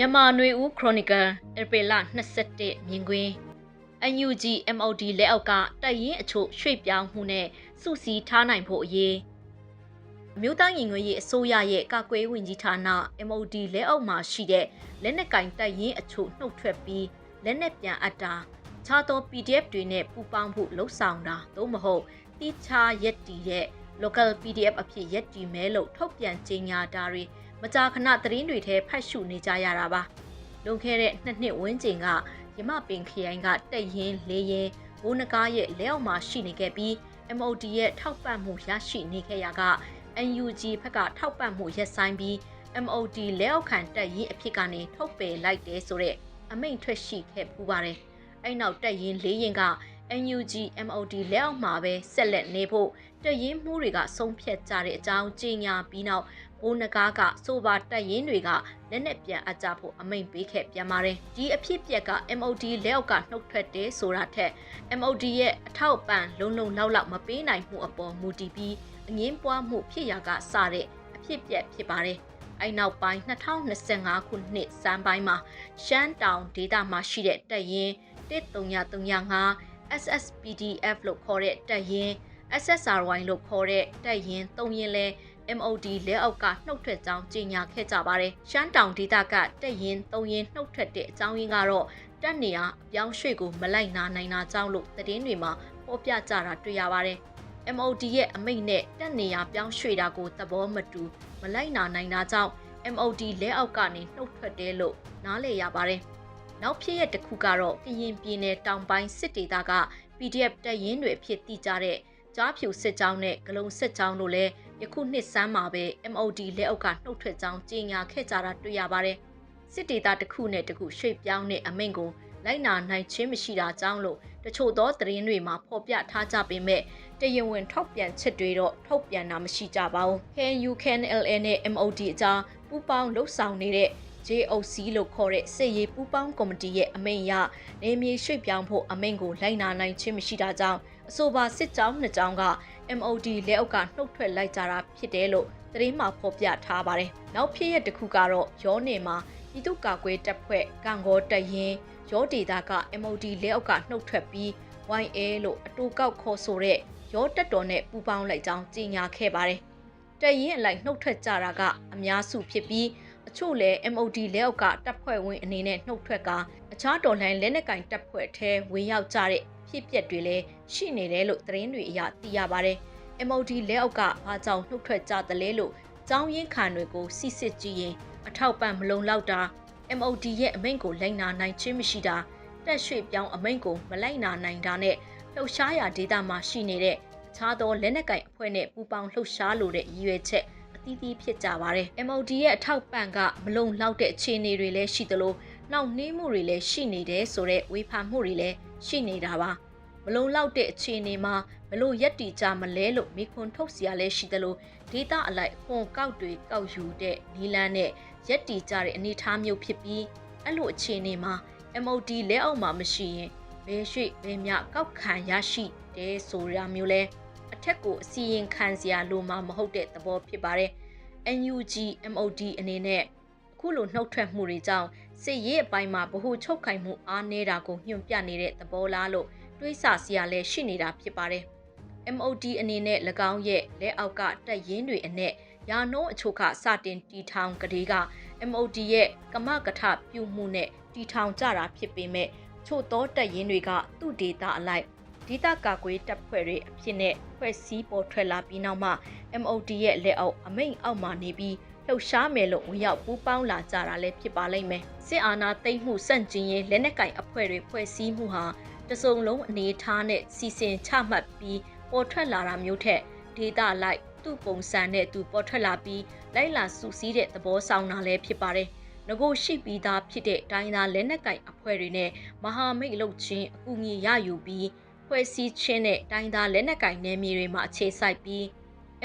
မြန်မာຫນွေဦးခရိုနီကယ်ဧပြီလ21မြင်ကွင်း NUG MOD လက်အောက်ကတပ်ရင်းအချို့ရွှေ့ပြောင်းမှုနဲ့စုစည်းထားနိုင်ဖို့အရေးအမျိုးသားညီညွတ်ရေးအစိုးရရဲ့ကာကွယ်ဝင်ကြီးဌာန MOD လက်အောက်မှာရှိတဲ့လက်နက်ကင်တပ်ရင်းအချို့နှုတ်ထွက်ပြီးလက်နက်ပြန်အပ်တာခြားသော PDF တွေနဲ့ပူးပေါင်းဖို့လှုံ့ဆော်တာသို့မဟုတ်တိချာရက်တီတဲ့ local PDF အဖြစ်ရက်တီမဲလို့ထုတ်ပြန်ကြေညာတာတွေ မကြာခဏသတင်းတွေထဲဖတ်ရှုနေကြရတာပါလွန်ခဲ့တဲ့နှစ်နှစ်ဝန်းကျင်ကရမပင်ခရိုင်ကတက်ရင်လေးရင်ဘိုးနဂါးရဲ့လက်အောက်မှာရှိနေခဲ့ပြီး MOD ရဲ့ထောက်ပံ့မှုရရှိနေခဲ့ရာက NUG ဘက်ကထောက်ပံ့မှုရပ်ဆိုင်းပြီး MOD လက်အောက်ခံတက်ရင်အဖြစ်ကနေထုတ်ပယ်လိုက်တယ်ဆိုတဲ့အမိန့်ထွက်ရှိခဲ့ပူပါတယ်။အဲ့နောက်တက်ရင်လေးရင်က NUG MOD လက်အောက်မှာပဲဆက်လက်နေဖို့တရင်မှုတွေကဆုံးဖြတ်ကြတဲ့အကြောင်းကြေညာပြီးနောက် ဘိုးနဂါးကဆိုပါတက်ရင်တွေကလက်နက်ပြန်အပ်ကြဖို့အမိန့်ပေးခဲ့ပြန်ပါတယ်ဒီအဖြစ်ပြက်က MOD လက်အောက်ကနှုတ်ထွက်တယ်ဆိုတာထက် MOD ရဲ့အထောက်ပံ့လုံလုံလောက်လောက်မပေးနိုင်မှုအပေါ်မူတည်ပြီးအငင်းပွားမှုဖြစ်ရာကစတဲ့အဖြစ်ပြက်ဖြစ်ပါတယ်အဲ့နောက်ပိုင်း2025ခုနှစ်စမ်းပိုင်းမှာရှမ်းတောင်ဒေသမှာရှိတဲ့တပ်ရင်း1335 SSPDF လို့ခေါ်တဲ့တပ်ရင်း SSRY လို့ခေါ်တဲ့တပ်ရင်း၃ရင်းလဲ MOD လက်အောက်ကနှုတ်ထွက်ကြောင်းကြေညာခဲ့ကြပါတယ်။ရှမ်းတောင်ဒေသကတပ်ရင်း၃ရင်းနှုတ်ထွက်တဲ့အကြောင်းရင်းကတော့တပ်နေရာအပြောင်းရွှေ့ကိုမလိုက်နာနိုင်တာကြောင့်လို့သတင်းတွေမှာဖော်ပြကြတာတွေ့ရပါတယ်။ MOD ရဲ့အမိန့်နဲ့တပ်နေရာပြောင်းရွှေ့တာကိုသဘောမတူမလိုက်နာနိုင်တာကြောင့် MOD လက်အောက်ကနေနှုတ်ထွက်တယ်လို့နားလည်ရပါတယ်။နောက်ဖြစ်ရဲ့တစ်ခုကတော့ကရင်ပြည်နယ်တောင်ပိုင်းစစ်ဒေသက PDF တပ်ရင်းတွေအဖြစ်တည်ကြတဲ့ကြားဖြူစစ်ကြောင်းနဲ့ဂလုံစစ်ကြောင်းတို့လည်း ယခုနှစ်စမ်းမှာပဲ MOD လက်အောက်ကနှုတ်ထွက်ကြောင်းကြေညာခဲ့ကြတာတွေ့ရပါတယ်။စစ်ဒေသတစ်ခုနဲ့တစ်ခုရွှေ့ပြောင်းတဲ့အမိန့်ကိုလိုက်နာနိုင်ခြင်းမရှိတာကြောင့်လို့တချို့သောသတင်းတွေမှာဖော်ပြထားကြပေမဲ့တရင်ဝင်ထောက်ပြန်ချက်တွေတော့ထုတ်ပြန်တာမရှိကြပါဘူး။ KNU KNLA နဲ့ MOD အကြားပူးပေါင်းလှုပ်ဆောင်နေတဲ့ JOC လို့ခေါ်တဲ့စစ်ရေးပူးပေါင်းကော်မတီရဲ့အမိန့်အရနေမြေရွှေ့ပြောင်းဖို့အမိန့်ကိုလိုက်နာနိုင်ခြင်းမရှိတာကြောင့်အဆိုပါစစ်ကြောင်းနှစ်ကြောင်းက MOD လက်အောက်ကနှုတ်ထွက်လိုက်ကြတာဖြစ်တယ်လို့သတင်းမှာဖော်ပြထားပါတယ်။နောက်ဖြစ်ရတစ်ခုကတော့ရောနေမှာပြည်သူ့ကာကွယ်တပ်ဖွဲ့ကံကောတရင်ရောဒေတာက MOD လက်အောက်ကနှုတ်ထွက်ပြီး YA လို့အတူကောက်ခေါ်ဆိုတဲ့ရောတက်တော်နဲ့ပူးပေါင်းလိုက်ကြောင်းကြေညာခဲ့ပါတယ်။တရင်အလိုက်နှုတ်ထွက်ကြတာကအများစုဖြစ်ပြီးအချို့လည်း MOD လက်အောက်ကတပ်ဖွဲ့ဝင်အနေနဲ့နှုတ်ထွက်ကအခြားတော်လှန်လက်နက်ကင်တပ်ဖွဲ့ထဲဝင်ရောက်ကြတဲ့ ဖြစ်ပျက်တွေလည်းရှိနေတယ်လို့သတင်းတွေအရသိရပါတယ်။ MOD လက်အောက်ကဘာကြောင့်နှုတ်ထွက်ကြသလဲလို့ကြောင်းရင်းခံတွေကိုစစ်စစ်ကြည့်ရင်အထောက်ပံ့မလုံလောက်တာ MOD ရဲ့အမိန့်ကိုလိုက်နာနိုင်ခြင်းမရှိတာတက်ရွှေ့ပြောင်းအမိန့်ကိုမလိုက်နာနိုင်တာနဲ့လှုပ်ရှားရာဒေသမှာရှိနေတဲ့အခြားသောလက်နက်ကင်အဖွဲ့နဲ့ပူးပေါင်းလှုပ်ရှားလိုတဲ့ရည်ရွယ်ချက်အသီးသီးဖြစ်ကြပါတယ်။ MOD ရဲ့အထောက်ပံ့ကမလုံလောက်တဲ့အခြေအနေတွေလည်းရှိသလို နောက်နှင်းမှုတွေလည်းရှိနေတယ်ဆိုတဲ့ဝေဖန်မှုတွေလည်းရှိနေတာပါ။မလုံလောက်တဲ့အခြေအနေမှာဘလို့ရက်တီကြမလဲလို့မိခွန်းထုတ်စရာလည်းရှိသလိုဒေတာအလိုက်ခွန်ကောက်တွေကောက်ယူတဲ့နီလန်းနဲ့ရက်တီကြတဲ့အနေအထားမျိုးဖြစ်ပြီးအဲ့လိုအခြေအနေမှာ MOD လက်အောက်မှာမရှိရင်ဘယ်ရွှေ့ဘယ်မြကောက်ခံရရှိတယ်ဆိုတာမျိုးလဲအထက်ကိုအစီရင်ခံစရာလိုမှမဟုတ်တဲ့သဘောဖြစ်ပါတယ် NUG MOD အနေနဲ့အခုလိုနှုတ်ထွက်မှုတွေကြောင့် စစ်ရေးအပိုင်းမှာဗဟုချုပ်ခိုင်မှုအားနည်းတာကိုညွှန်ပြနေတဲ့သဘောလားလို့တွေးဆစရာလည်းရှိနေတာဖြစ်ပါတယ်။ MOD အနေနဲ့၎င်းရဲ့လက်အောက်ကတပ်ရင်းတွေအနက်ရာနှုံးအချို့ကစတင်တီထောင်ကလေးက MOD ရဲ့ကမကထပြုမှုနဲ့တီထောင်ကြတာဖြစ်ပေမဲ့ချို့သောတပ်ရင်းတွေကသူ့ဒေတာအလိုက်ဒေတာကာကွယ်တပ်ဖွဲ့တွေအဖြစ်နဲ့ဖွဲ့စည်းပေါ်ထွက်လာပြီးနောက်မှ MOD ရဲ့လက်အောက်အမိန့်အောက်မှာနေပြီး လှုပ်ရှားမယ်လို့ဝင်ရောက်ပူးပေါင်းလာကြတာလည်းဖြစ်ပါလိမ့်မယ်စစ်အာဏာသိမ်းမှုစန့်ကျင်ရေးလက်နက်ကင်အဖွဲ့တွေဖွဲ့စည်းမှုဟာတစုံလုံးအနေထားနဲ့စီစဉ်ချမှတ်ပြီးပေါ်ထွက်လာတာမျိုးထက်ဒေတာလိုက်သူ့ပုံစံနဲ့သူပေါ်ထွက်လာပြီးလိုက်လာစုစည်းတဲ့သဘောဆောင်တာလည်းဖြစ်ပါတယ်။ငကိုရှိပြီးသားဖြစ်တဲ့တိုင်းသားလက်နက်ကင်အဖွဲ့တွေနဲ့မဟာမိတ်လုပ်ချင်းအကူအညီရယူပြီးဖွဲ့စည်းခြင်းနဲ့တိုင်းသားလက်နက်ကင်နယ်မြေတွေမှာအခြေစိုက်ပြီး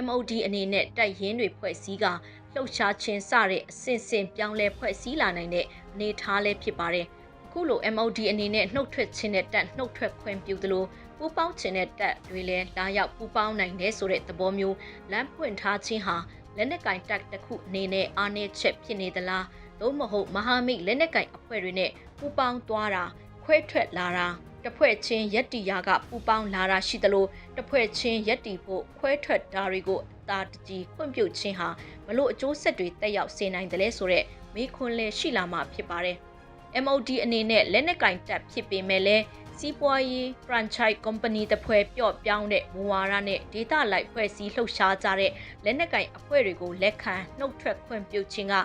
MOD အနေနဲ့တိုက်ရင်တွေဖွဲ့စည်းက လှုပ်ရှားခြင်းစတဲ့အဆင့်ဆင့်ပြောင်းလဲဖွဲ့စည်းလာနိုင်တဲ့အနေအထားလည်းဖြစ်ပါတယ်။ခုလို MOD အနေနဲ့နှုတ်ထွက်ခြင်းနဲ့တက်နှုတ်ထွက်ခွင့်ပြုသလိုပူပေါင်းခြင်းနဲ့တက်တွေလည်းလာရောက်ပူပေါင်းနိုင်တယ်ဆိုတဲ့သဘောမျိုးလမ်းပွင့်ထားခြင်းဟာလက်နက်ကင်တက်တစ်ခုအနေနဲ့အားနည်းချက်ဖြစ်နေသလားသို့မဟုတ်မဟာမိတ်လက်နက်ကင်အဖွဲ့တွေနဲ့ပူးပေါင်းသွားတာခွဲထွက်လာတာတစ်ဖွဲ့ချင်းရက်တီယာကပူပေါင်းလာတာရှိသလိုတစ်ဖွဲ့ချင်းရက်တီဖို့ခွဲထွက်တာတွေကိုအ သာတကြီးဖွင့်ပြခြင်းဟာမလို့အကျိုးဆက်တွေတက်ရောက်စေနိုင်တယ်လဲဆိုတော့မေးခွန်းလဲရှိလာမှာဖြစ်ပါတယ်။ MOD အနေနဲ့လက်နက်ကင်တပ်ဖြစ်ပေမဲ့လည်းစီးပွားရေး franchise company တစ်ဖွဲ့ပြော့ပြောင်းတဲ့မူဝါဒနဲ့ဒေတာလိုက်ဖွဲ့စည်းလှုပ်ရှားကြတဲ့လက်နက်ကင်အဖွဲ့တွေကိုလက်ခံနှုတ်ထွက်ခွင့်ပြုခြင်းက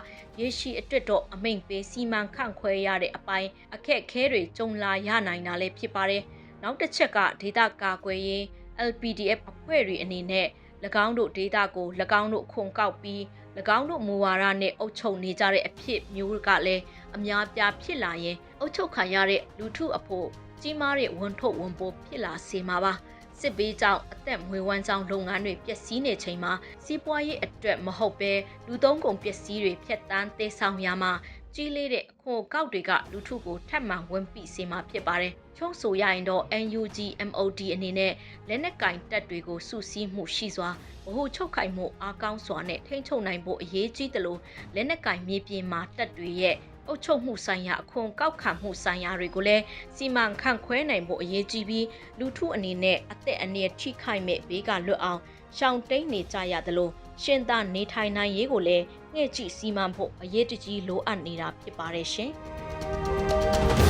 ရေရှိအတွက်တော့အမိန့်ပေးစီမံခန့်ခွဲရတဲ့အပိုင်းအခက်အခဲတွေကြုံလာရနိုင်တာလည်းဖြစ်ပါတယ်။နောက်တစ်ချက်ကဒေတာကာကွယ်ရေး LPDF အဖွဲ့တွေအနေနဲ့၎ င်းတို့ဒေတာကို၎င်းတို့ခုန်ကောက်ပြီး၎င်းတို့မူဝါဒနဲ့အုပ်ချုပ်နေကြတဲ့အဖြစ်မျိုးကလည်းအများပြားဖြစ်လာရင်အုပ်ချုပ်ခံရတဲ့လူထုအဖို့ကြီးမားတဲ့ဝန်ထုတ်ဝန်ပိုးဖြစ်လာစေမှာပါစစ်ဘေးကြောင့်အသက်မွေးဝမ်းကြောင်းလုပ်ငန်းတွေပျက်စီးနေချိန်မှာစီးပွားရေးအတွက်မဟုတ်ပဲလူသုံးကုန်ပစ္စည်းတွေဖျက်ဆီးသေးဆောင်ရမှာ ကြီးလေးတဲ့အခွန်ကောက်တွေကလူထုကိုထပ်မံဝင်ပိစေမှာဖြစ်ပါတယ်ချုံဆိုရရင်တော့ NUG MOD အနေနဲ့လက်နက်ကင်တပ်တွေကိုစုစည်းမှုရှိစွာဗဟုချုပ်ခိုင်မှုအားကောင်းစွာနဲ့ထိန်းချုပ်နိုင်ဖို့အရေးကြီးတယ်လို့လက်နက်ကင်မြေပြင်မှာတပ်တွေရဲ့အုပ်ချုပ်မှုဆိုင်ရာအခွန်ကောက်ခံမှုဆိုင်ရာတွေကိုလည်းစီမံခန့်ခွဲနိုင်ဖို့အရေးကြီးပြီးလူထုအနေနဲ့အသက်အန္တရာယ်ထိခိုက်မဲ့ဘေးကလွတ်အောင်ရှောင်တိန်နေကြရတယ်လို့ ရှင်သာနေထိုင်နိုင်ရေးကိုလည်းငှဲ့ကြည့်စီမံဖို့အရေးတကြီးလိုအပ်နေတာဖြစ်ပါတယ်ရှင်။